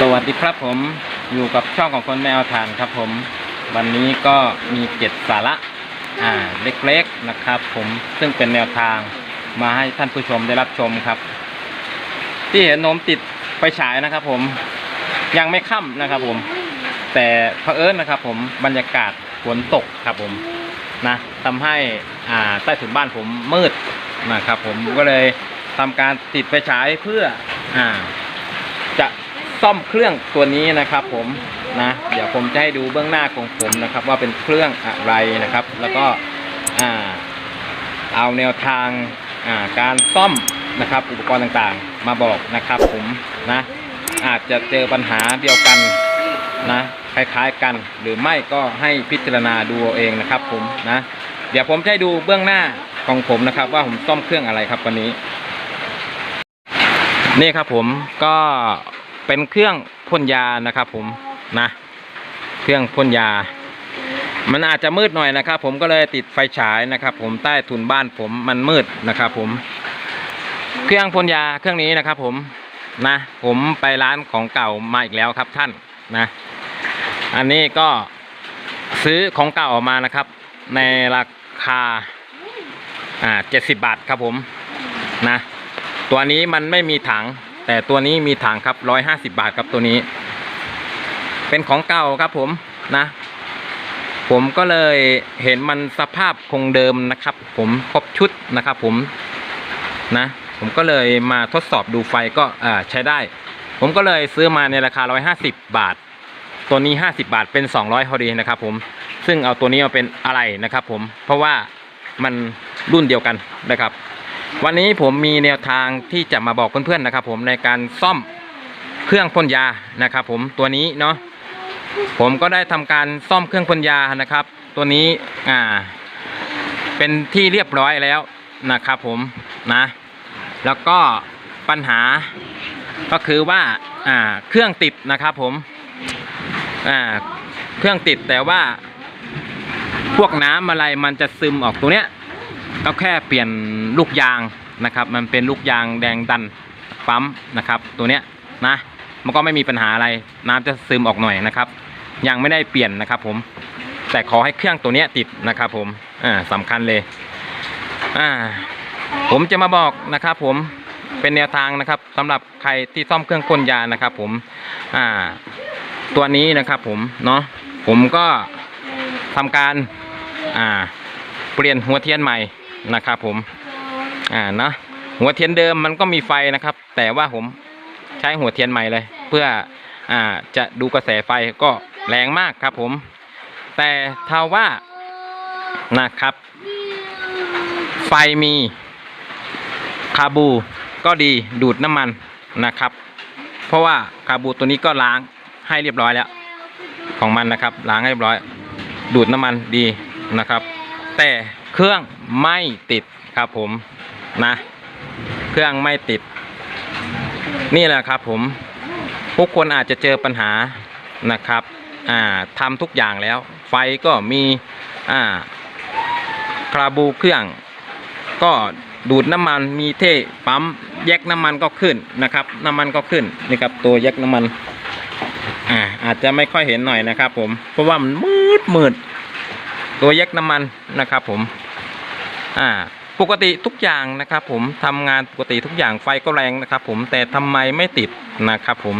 สวัสดีครับผมอยู่กับช่องของคนแมวทานครับผม วันนี้ก็มีเจ็ดสาระอ่าเล็กๆนะครับ ผมซึ่งเป็นแนวทางมาให้ท่านผู้ชมได้รับชมครับ ที่เห็นโนมติดไฟฉายนะครับ ผมยังไม่ค่ำนะครับ ผม แต่เผอิญนะครับ ผมบรรยากาศฝนตกครับผมนะทำให้อ่าใต้ถุนบ้านผมมืดนะครับ ผมก็เลยทำการติดไฟฉายเพื่ออ่าจะ ซ่อมเครื่องตัวนี้นะครับ ผมนะเดี๋ยวผมจะให้ดูเบื้องหน้าของผมนะครับ ว่าเป็นเครื่องอะไรนะครับ แล้วก็อ่าเอาแนวทางอ่าการซ่อมนะครับ อุปกรณ์ต่างๆ มาบอกนะครับ ผมนะ อาจจะเจอปัญหาเดียวกันนะคล้ายๆกันหรือไม่ก็ให้พิจารณาดูเอาเองนะครับ ผมนะ เดี๋ยวผมจะให้ดูเบื้องหน้าของผมนะครับ ว่าผมซ่อมเครื่องอะไรครับวันนี้ นี่ครับผมก็ เป็นเครื่องพ่นยานะครับ ผมนะ เครื่องพ่นยา มันอาจจะมืดหน่อยนะครับ ผมก็เลยติดไฟฉายนะครับ ผมใต้ทุนบ้านผมมันมืดนะครับ ผม เครื่องพ่นยาเครื่องนี้นะครับ ผมนะ ผมไปร้านของเก่ามาอีกแล้วครับท่านนะ อันนี้ก็ซื้อของเก่าออกมานะครับ ในราคาอ่าเจ็ดสิบบาทครับผมนะ ตัวนี้มันไม่มีถัง แต่ตัวนี้มีถังครับร้อยห้าสิบาทครับตัวนี้ เป็นของเก่าครับผมนะ ผมก็เลยเห็นมันสภาพคงเดิมนะครับ ผมครบชุดนะครับ ผมนะ ผมก็เลยมาทดสอบดูไฟก็ใช้ได้ ผมก็เลยซื้อมาในราคา150บาท ตัวนี้50บาทเป็น200พอดีนะครับ ผมซึ่งเอาตัวนี้มาเป็นอะไรนะครับ ผมเพราะว่ามันรุ่นเดียวกันนะครับ วันนี้ผมมีแนวทางที่จะมาบอกเพื่อนๆนะครับผมในการซ่อมเครื่องพ่นยานะครับผมตัวนี้เนาะผมก็ได้ทำการซ่อมเครื่องพ่นยานะครับ ตัวนี้อ่า เป็นที่เรียบร้อยแล้วนะครับผมนะ แล้วก็ปัญหาก็คือว่าอ่าเครื่องติดนะครับผมอ่าเครื่องติดแต่ว่า พวกน้ำอะไรมันจะซึมออกตรงเนี้ยก็แค่เปลี่ยน ลูกยางนะครับ มันเป็นลูกยางแดงดันปั๊มนะครับ ตัวเนี้ยนะมันก็ไม่มีปัญหาอะไรน้ำจะซึมออกหน่อยนะครับ ยังไม่ได้เปลี่ยนนะครับ ผม แต่ขอให้เครื่องตัวเนี้ยติดนะครับ ผมอ่าสำคัญเลยอ่าผมจะมาบอกนะครับผมเป็นแนวทางนะครับสำหรับใครที่ซ่อมเครื่องพ่นยานะครับ ผมอ่าตัวนี้นะครับ ผมเนาะผมก็ทำการอ่าเปลี่ยนหัวเทียนใหม่นะครับผม อ่านะหัวเทียนเดิมมันก็มีไฟนะครับ แต่ว่าผมใช้หัวเทียนใหม่เลย เพื่ออ่าจะดูกระแสไฟก็แรงมากครับผม แต่ถ้าว่านะครับ ไฟมีคาบูก็ดีดูดน้ำมันนะครับ เพราะว่าคาบูตัวนี้ก็ล้างให้เรียบร้อยแล้ว ของมันนะครับ ล้างให้เรียบร้อย ดูดน้ำมันดีนะครับ แต่เครื่องไม่ติดครับผม นะ เครื่องไม่ติด นี่แหละครับผมทุกคนอาจจะเจอปัญหานะครับอ่าทำทุกอย่างแล้ว ไฟก็มีอ่าคาบูเครื่อง ก็ดูดน้ำมันมีเท่ปั๊มแยกน้ำมันก็ขึ้นนะครับ น้ำมันก็ขึ้นนี่ครับตัวแยกน้ำมันอ่าอาจจะไม่ค่อยเห็นหน่อยนะครับ ผมเพราะว่ามันมืดมืดตัวแยกน้ำมันนะครับ ผมอ่า ปกติทุกอย่างนะครับผมทำงานปกติทุกอย่างไฟก็แรงนะครับผมแต่ทำไมไม่ติดนะครับผม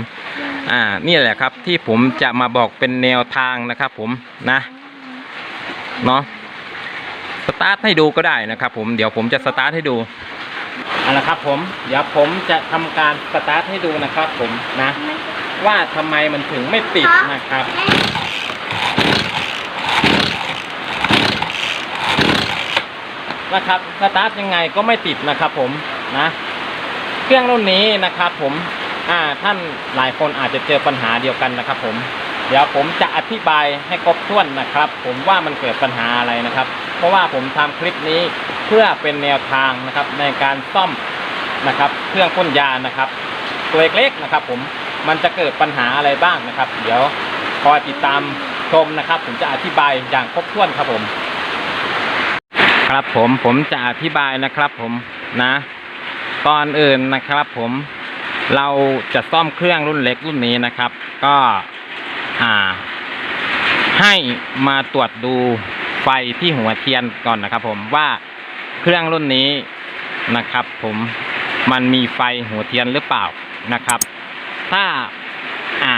อ่านี่แหละครับที่ผมจะมาบอกเป็นแนวทางนะครับผมนะเนาะสตาร์ทให้ดูก็ได้นะครับผมเดี๋ยวผมจะสตาร์ทให้ดูเอาละครับผมเดี๋ยวผมจะทำการสตาร์ทให้ดูนะครับผมนะ ว่าทำไมมันถึงไม่ติดนะครับ นะครับสตาร์ทยังไงก็ไม่ติดนะครับผมนะเครื่องรุ่นนี้นะครับผมอ่าท่านหลายคนอาจจะเจอปัญหาเดียวกันนะครับ ผม เดี๋ยวผมจะอธิบายให้ครบถ้วนนะครับ ผมว่ามันเกิดปัญหาอะไรนะครับ เพราะว่าผมทำคลิปนี้เพื่อเป็นแนวทางนะครับในการซ่อมนะครับ เครื่องพ่นยานะครับ ตัวเล็กๆนะครับ ผมมันจะเกิดปัญหาอะไรบ้างนะครับ เดี๋ยวคอยติดตามชมนะครับ ผมจะอธิบายอย่างครบถ้วนครับผม ครับผมผมจะอธิบายนะครับผมนะก่อนอื่นนะครับผมเราจะซ่อมเครื่องรุ่นเล็กรุ่นนี้นะครับ ก็อ่า ให้มาตรวจดูไฟที่หัวเทียนก่อนนะครับ ผมว่าเครื่องรุ่นนี้นะครับ ผมมันมีไฟหัวเทียนหรือเปล่านะครับ ถ้าอ่า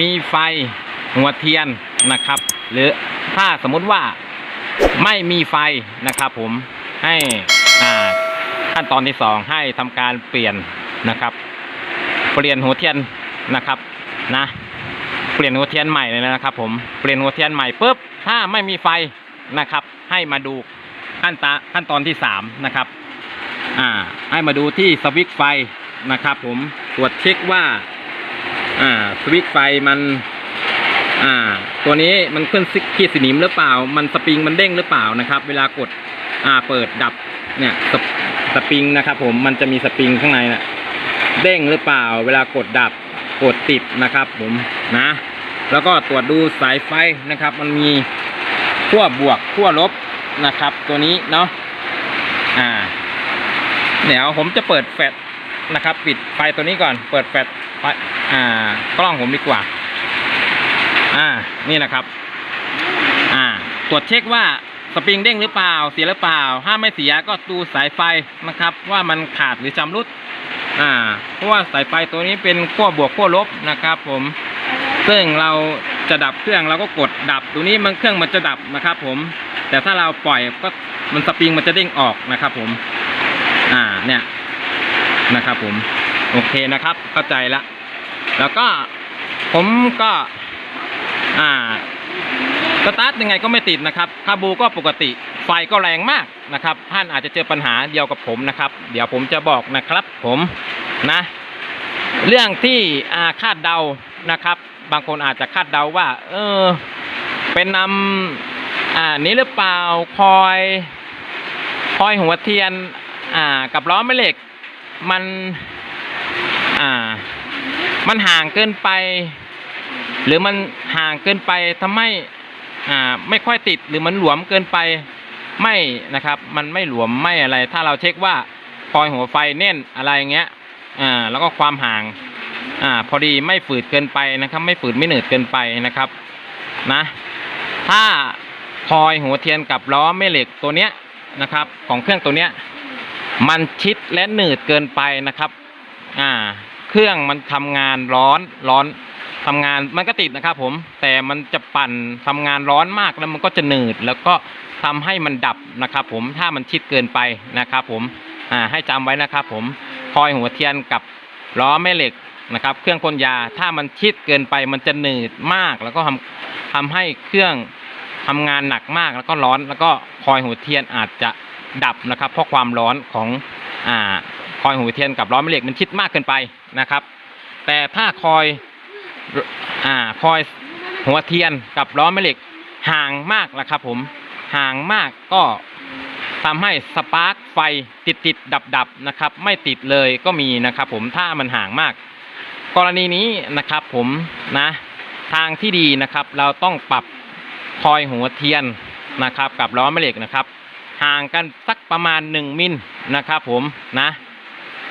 มีไฟหัวเทียนนะครับ หรือถ้าสมมุติว่า ไม่มีไฟนะครับผมให้ขั้นตอนที่สองให้ทำการเปลี่ยนนะครับ เปลี่ยนหัวเทียนนะครับนะ เปลี่ยนหัวเทียนใหม่เลยนะครับ ผมเปลี่ยนหัวเทียนใหม่ปุ๊บถ้าไม่มีไฟนะครับ ให้มาดูขั้นตาขั้นตอนที่สามนะครับอ่าให้มาดูที่สวิตไฟนะครับผมตรวจเช็คว่าอ่าสวิตไฟมันอ่า ตัวนี้มันขึ้นซิขีดสนิมหรือเปล่า มันสปริงมันเด้งหรือเปล่านะครับ เวลากดอ่าเปิดดับเนี่ยสสปริงนะครับผมมันจะมีสปริงข้างในนะเด้งหรือเปล่า เวลากดดับกดติดนะครับผมนะ แล้วก็ตรวจดูสายไฟนะครับ มันมีขั้วบวกขั้วลบนะครับ ตัวนี้เนาะอ่าเดี๋ยวผมจะเปิดแฟลชนะครับ ปิดไฟตัวนี้ก่อน เปิดแฟลชไฟอ่ากล้องผมดีกว่า อ่านี่นะครับ อ่า ตรวจเช็คว่าสปริงเด้งหรือเปล่า เสียหรือเปล่า ถ้าไม่เสียก็ดูสายไฟนะครับ ว่ามันขาดหรือชำรุดอ่า เพราะว่าสายไฟตัวนี้เป็นขั้วบวกขั้วลบนะครับผมซึ่งเราจะดับเครื่องเราก็กดดับตัวนี้มันเครื่องมันจะดับนะครับผม แต่ถ้าเราปล่อยก็มันสปริงมันจะเด้งออกนะครับผม อ่าเนี่ยนะครับผม โอเคนะครับ เข้าใจละ แล้วก็ผมก็ อ่าสตาร์ทยังไงก็ไม่ติดนะครับคาบูก็ปกติไฟก็แรงมากนะครับท่านอาจจะเจอปัญหาเดียวกับผมนะครับ เดี๋ยวผมจะบอกนะครับผมนะ เรื่องที่อาคาดเดานะครับ บางคนอาจจะคาดเดาว่า เออ เป็นนำอ่านี้หรือเปล่าคอยคอยหัวเทียน อ่า กับล้อแม่เหล็ก มัน อ่า มันห่างเกินไป หรือมันห่างเกินไปทำให้อ่าไม่ค่อยติดหรือมันหลวมเกินไปไม่นะครับ มันไม่หลวมไม่อะไร ถ้าเราเช็คว่าคอยหัวไฟแน่นอะไรอย่างเงี้ยอ่าแล้วก็ความห่างอ่าพอดีไม่ฝืดเกินไปนะครับ ไม่ฝืดไม่หนืดเกินไปนะครับนะถ้าคอยหัวเทียนกับล้อแม่เหล็กตัวเนี้ยนะครับ ของเครื่องตัวเนี้ยมันชิดและหนืดเกินไปนะครับ อ่า เครื่องมันทำงานร้อนร้อน ทำงานมันก็ติดนะครับผม แต่มันจะปั่นทำงานร้อนมากแล้วมันก็จะหนืด แล้วก็ทำให้มันดับนะครับ ผมถ้ามันชิดเกินไปนะครับ ผมอ่าให้จำไว้นะครับ ผมคอยหัวเทียนกับล้อแม่เหล็กนะครับ เครื่องพ่นยาถ้ามันชิดเกินไป มันจะหนืดมาก แล้วก็ทำทำให้เครื่องทำงานหนักมากแล้วก็ร้อน แล้วก็คอยหัวเทียนอาจจะดับนะครับ เพราะความร้อนของอ่าคอยหัวเทียนกับล้อแม่เหล็กมันชิดมากเกินไปนะครับ แต่ถ้าคอย อ่าคอยหัวเทียนกับล้อแม่เหล็กห่างมากนะครับผมห่างมากก็ทำให้สปาร์คไฟติดติดดับดับนะครับ ไม่ติดเลยก็มีนะครับผมถ้ามันห่างมาก กรณีนี้นะครับผมนะทางที่ดีนะครับ เราต้องปรับคอยหัวเทียนนะครับ กับล้อแม่เหล็กนะครับ ห่างกันสักประมาณหนึ่งมิลนะครับ ผมนะ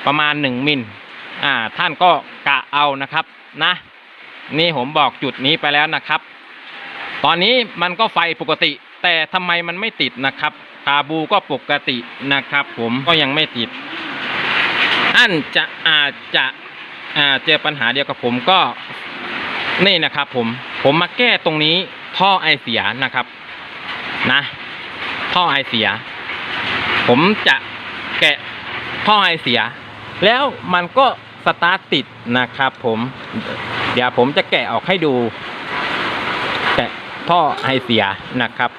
ประมาณหนึ่งมิลอ่าท่านก็กะเอานะครับนะ นี่ผมบอกจุดนี้ไปแล้วนะครับ ตอนนี้มันก็ไฟปกติ แต่ทำไมมันไม่ติดนะครับคาบูก็ปกตินะครับ ผมก็ยังไม่ติดท่านจะอาจจะเจอปัญหาเดียวกับผมก็นี่นะครับผมผมมาแก้ตรงนี้ท่อไอเสียนะครับนะท่อไอเสีย ผมจะแกะท่อไอเสีย แล้วมันก็สตาร์ทติดนะครับผม เดี๋ยวผมจะแกะออกให้ดู แกะท่อไอเสียนะครับ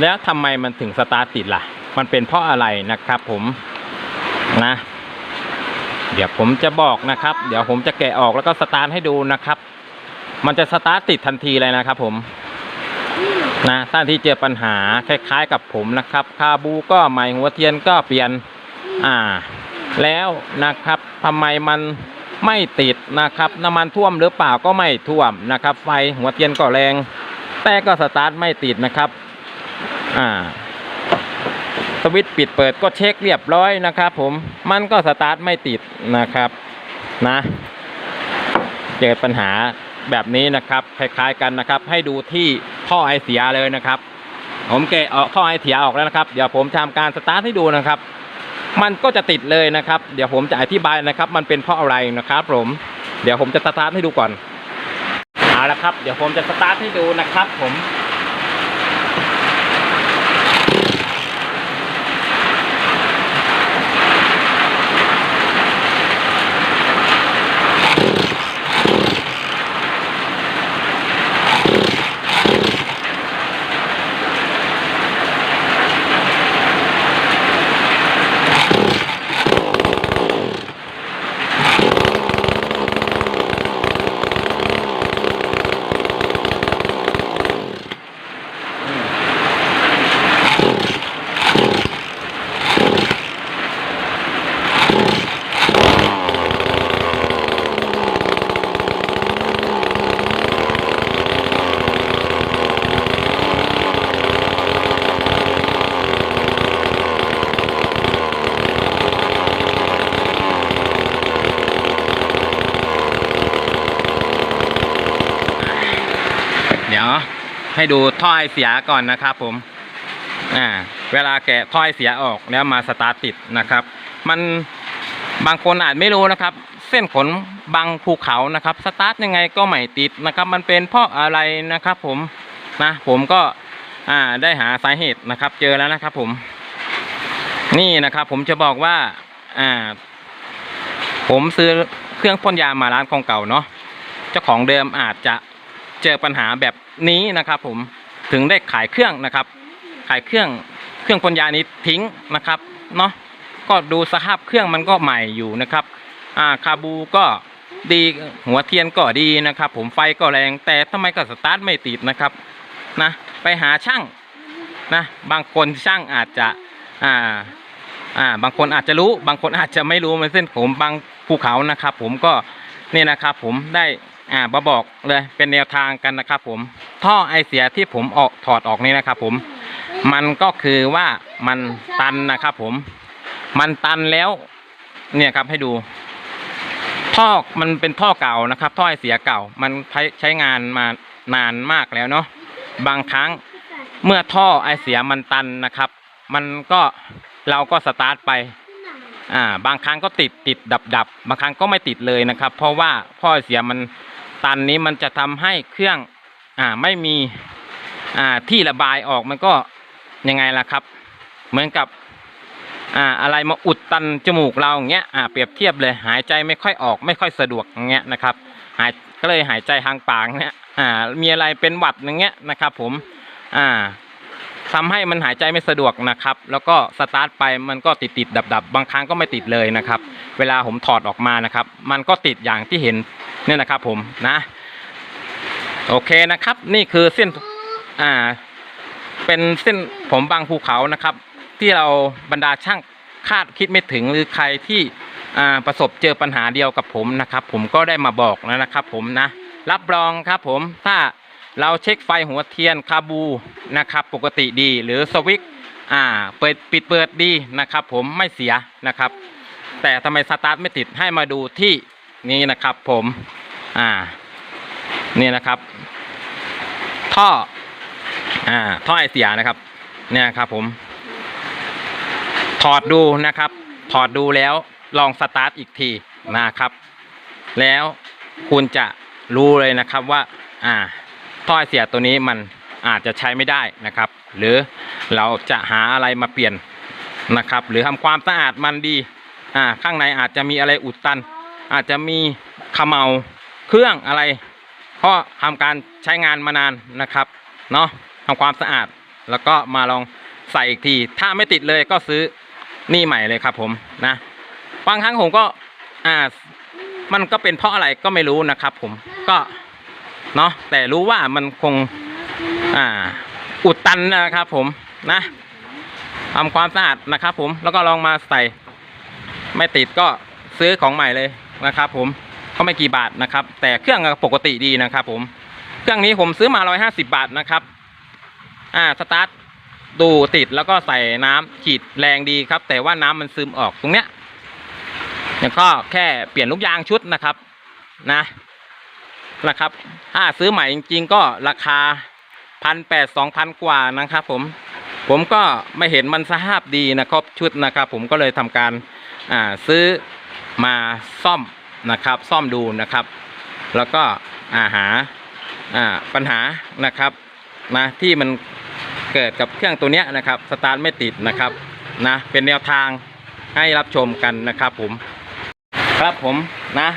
แล้วทำไมมันถึงสตาร์ทติดล่ะ มันเป็นเพราะอะไรนะครับผมนะ เดี๋ยวผมจะบอกนะครับ เดี๋ยวผมจะแกะออกแล้วก็สตาร์ทให้ดูนะครับ มันจะสตาร์ทติดทันทีเลยนะครับผมนะท่านที่เจอปัญหาคล้ายๆกับผมนะครับ คาบูก็ใหม่หัวเทียนก็เปลี่ยน อ่า แล้วนะครับทำไมมัน ไม่ติดนะครับน้ำมันท่วมหรือเปล่าก็ไม่ท่วมนะครับ ไฟหัวเทียนก็แรง แต่ก็สตาร์ทไม่ติดนะครับอ่าสวิตช์ปิดเปิดก็เช็คเรียบร้อยนะครับ ผมมันก็สตาร์ทไม่ติดนะครับนะเจอปัญหาแบบนี้นะครับคล้ายๆกันนะครับ ให้ดูที่ท่อไอเสียเลยนะครับ ผมเกะออกท่อไอเสียออกแล้วนะครับ เดี๋ยวผมทำการสตาร์ทให้ดูนะครับ มันก็จะติดเลยนะครับ เดี๋ยวผมจะอธิบายนะครับ มันเป็นเพราะอะไรนะครับ ผม เดี๋ยวผมจะสตาร์ทให้ดูก่อนเอาละครับ เดี๋ยวผมจะสตาร์ทให้ดูนะครับ ผม เดี๋ยว ให้ดูท่อไอเสียก่อนนะครับผมอ่าเวลาแกะท่อไอเสียออกแล้วมาสตาร์ทติดนะครับ มันบางคนอาจไม่รู้นะครับ เส้นขนบางภูเขานะครับ สตาร์ทยังไงก็ไม่ติดนะครับ มันเป็นเพราะอะไรนะครับ ผมนะผมก็อ่าได้หาสาเหตุนะครับ เจอแล้วนะครับ ผม นี่นะครับ ผมจะบอกว่าอ่า ผมซื้อเครื่องพ่นยามาร้านของเก่าเนาะเจ้าของเดิมอาจจะ เจอปัญหาแบบนี้นะครับผมถึงได้ขายเครื่องนะครับ ขายเครื่องเครื่องพ่นยานี้ทิ้งนะครับเนาะก็ดูสภาพเครื่องมันก็ใหม่อยู่นะครับอ่าคาบูก็ดีหัวเทียนก็ดีนะครับ ผมไฟก็แรงแต่ทำไมก็สตาร์ทไม่ติดนะครับนะไปหาช่างนะบางคนช่างอาจจะอ่าอ่าบางคนอาจจะรู้บางคนอาจจะไม่รู้มันเส้นผมบางภูเขานะครับ ผมก็นี่นะครับ ผมได้ อ่าบบอกเลยเป็นแนวทางกันนะครับผม ท่อไอเสียที่ผมออกถอดออกนี่นะครับผม มันก็คือว่ามันตันนะครับผม มันตันแล้ว เนี่ยครับให้ดู ท่อมันเป็นท่อเก่านะครับ ท่อไอเสียเก่า มันใช้ใช้งานมานานมากแล้วเนาะ บางครั้งเมื่อท่อไอเสียมันตันนะครับ มันก็เราก็สตาร์ทไปอ่าบางครั้งก็ติดติดดับดับบางครั้งก็ไม่ติดเลยนะครับ เพราะว่าท่อไอเสียมัน ตันนี้มันจะทำให้เครื่องอ่าไม่มีอ่าที่ระบายออกมันก็ยังไงล่ะครับ เหมือนกับอ่าอะไรมาอุดตันจมูกเราอย่างเงี้ยอ่าเปรียบเทียบเลยหายใจไม่ค่อยออกไม่ค่อยสะดวกอย่างเงี้ยนะครับหายก็เลยหายใจทางปากเนี่ยอ่ามีอะไรเป็นหวัดอย่างเงี้ยนะครับ ผมอ่าทำให้มันหายใจไม่สะดวกนะครับ แล้วก็สตาร์ทไปมันก็ติดติดดับดับบางครั้งก็ไม่ติดเลยนะครับ เวลาผมถอดออกมานะครับ มันก็ติดอย่างที่เห็น เนี่ยนะครับผมนะ โอเคนะครับ นี่คือเส้นอ่า เป็นเส้นผมบางภูเขานะครับ ที่เราบรรดาช่างคาดคิดไม่ถึงหรือใครที่อ่าประสบเจอปัญหาเดียวกับผมนะครับ ผมก็ได้มาบอกแล้วนะครับ ผมนะ รับรองครับผมถ้าเราเช็คไฟหัวเทียนคาบูนะครับ ปกติดีหรือสวิตช์อ่าเปิดปิดเปิดดีนะครับ ผมไม่เสียนะครับ แต่ทำไมสตาร์ทไม่ติดให้มาดูที่นี่นะครับ ผม อ่านี่นะครับ ท่อ อ่า ท่อไอเสียนะครับ เนี่ยครับผม ถอดดูนะครับ ถอดดูแล้วลองสตาร์ทอีกทีนะครับ แล้วคุณจะรู้เลยนะครับว่า อ่า ท่อไอเสียตัวนี้มันอาจจะใช้ไม่ได้นะครับ หรือเราจะหาอะไรมาเปลี่ยนนะครับ หรือทำความสะอาดมันดี อ่า ข้างในอาจจะมีอะไรอุดตัน อาจจะมีขมเมา เครื่องอะไรเพราะทำการใช้งานมานานนะครับเนาะทำความสะอาดแล้วก็มาลองใส่อีกที ถ้าไม่ติดเลยก็ซื้อนี่ใหม่เลยครับผมนะบางครั้งผมก็อ่ามันก็เป็นเพราะอะไรก็ไม่รู้นะครับ ผมก็เนาะแต่รู้ว่ามันคงอ่าอุดตันนะครับ ผมนะทำความสะอาดนะครับ ผมแล้วก็ลองมาใส่ ไม่ติดก็ซื้อของใหม่เลยนะครับ ผม ก็ไม่กี่บาทนะครับ แต่เครื่องปกติดีนะครับ ผม เครื่องนี้ผมซื้อมา 150 บาทนะครับ อ่าสตาร์ทดูติดแล้วก็ใส่น้ำฉีดแรงดีครับ แต่ว่าน้ำมันซึมออกตรงเนี้ยแล้วก็แค่เปลี่ยนลูกยางชุดนะครับนะนะครับ ถ้าซื้อใหม่จริงๆก็ราคาพันแปดสองพันกว่านะครับ ผม ผมก็ไม่เห็นมันสภาพดีนะครับชุดนะครับ ผมก็เลยทำการอ่าซื้อมาซ่อม นะครับ ซ่อมดูนะครับ แล้วก็อาหาอ่าปัญหานะครับนะที่มันเกิดกับเครื่องตัวเนี้ยนะครับสตาร์ทไม่ติดนะครับนะเป็นแนวทางให้รับชมกันนะครับผมครับผมนะ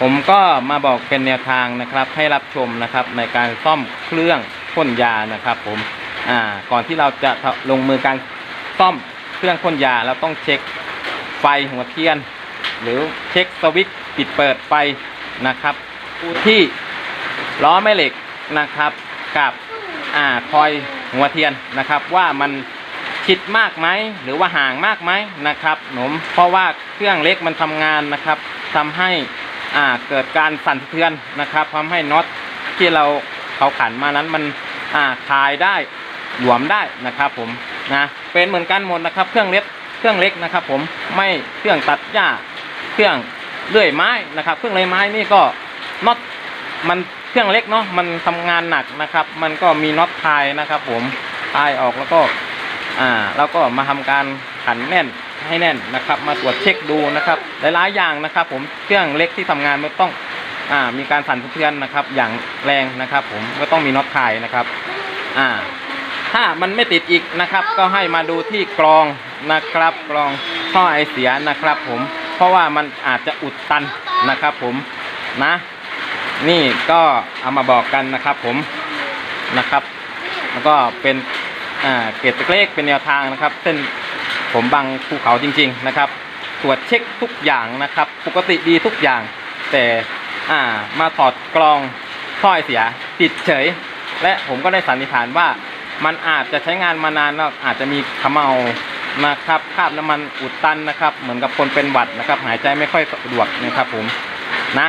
ผมก็มาบอกเป็นแนวทางนะครับให้รับชมนะครับในการซ่อมเครื่องพ่นยานะครับผมอ่าก่อนที่เราจะลงมือการซ่อมเครื่องพ่นยาเราต้องเช็คไฟหัวเทียน หรือเช็คสวิตช์ ปิดเปิดไฟนะครับที่ล้อแม่เหล็กนะครับกับอ่าคอยหัวเทียนนะครับว่ามันชิดมากไหมหรือว่าห่างมากไหมนะครับหนมเพราะว่าเครื่องเล็กมันทำงานนะครับทำให้อ่าเกิดการสั่นสะเทือนนะครับทำให้น็อตที่เราเขาขันมานั้นมันอ่าคลายได้หลวมได้นะครับผมนะเป็นเหมือนกันหมดนะครับ เครื่องเล็กเครื่องเล็กนะครับ ผมไม่เครื่องตัดหญ้าเครื่อง เลื่อยไม้นะครับ เครื่องเลื่อยไม้นี่ก็น็อตมันเครื่องเล็กเนาะมันทำงานหนักนะครับ มันก็มีน็อตคลายนะครับ ผมคลายออกแล้วก็อ่าแล้วก็มาทำการขันแน่นให้แน่นนะครับ มาตรวจเช็คดูนะครับหลายๆอย่างนะครับ ผมเครื่องเล็กที่ทำงานไม่ต้องอ่ามีการสั่นสะเทือนนะครับ อย่างแรงนะครับ ผมก็ต้องมีน็อตคลายนะครับอ่าถ้ามันไม่ติดอีกนะครับ ก็ให้มาดูที่กรองนะครับกรองท่อไอเสียนะครับ ผม เพราะว่ามันอาจจะอุดตันนะครับผมนะ นี่ก็เอามาบอกกันนะครับผมนะครับ แล้วก็เป็นเกรดเล็กเป็นแนวทางนะครับ เส้นผมบังภูเขาจริง ๆนะครับ ตรวจเช็คทุกอย่างนะครับ ปกติดีทุกอย่าง แต่อ่ามาถอดกรองท่อไอเสียติดเฉย และผมก็ได้สันนิษฐานว่ามันอาจจะใช้งานมานานแล้วอาจจะมีขมเมา นะครับคราบน้ำมันอุดตันนะครับ เหมือนกับคนเป็นหวัดนะครับ หายใจไม่ค่อยสะดวกนะครับผมนะ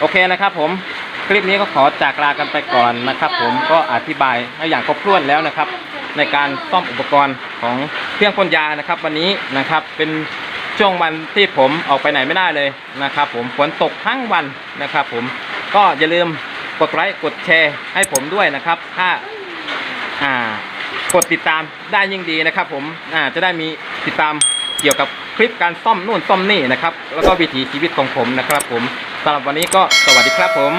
โอเคนะครับผมคลิปนี้ก็ขอจากลากันไปก่อนนะครับ ผมก็อธิบายให้อย่างครบถ้วนแล้วนะครับ ในการซ่อมอุปกรณ์ของเครื่องพ่นยานะครับ วันนี้นะครับเป็นช่วงวันที่ผมออกไปไหนไม่ได้เลยนะครับ ผมฝนตกทั้งวันนะครับ ผมก็อย่าลืมกดไลค์กดแชร์ให้ผมด้วยนะครับ ถ้าอ่า กดติดตามได้ยิ่งดีนะครับ ผมอ่าจะได้มีติดตามเกี่ยวกับคลิปการซ่อมนู่นซ่อมนี่นะครับ แล้วก็วิถีชีวิตของผมนะครับ ผมสำหรับวันนี้ก็สวัสดีครับผม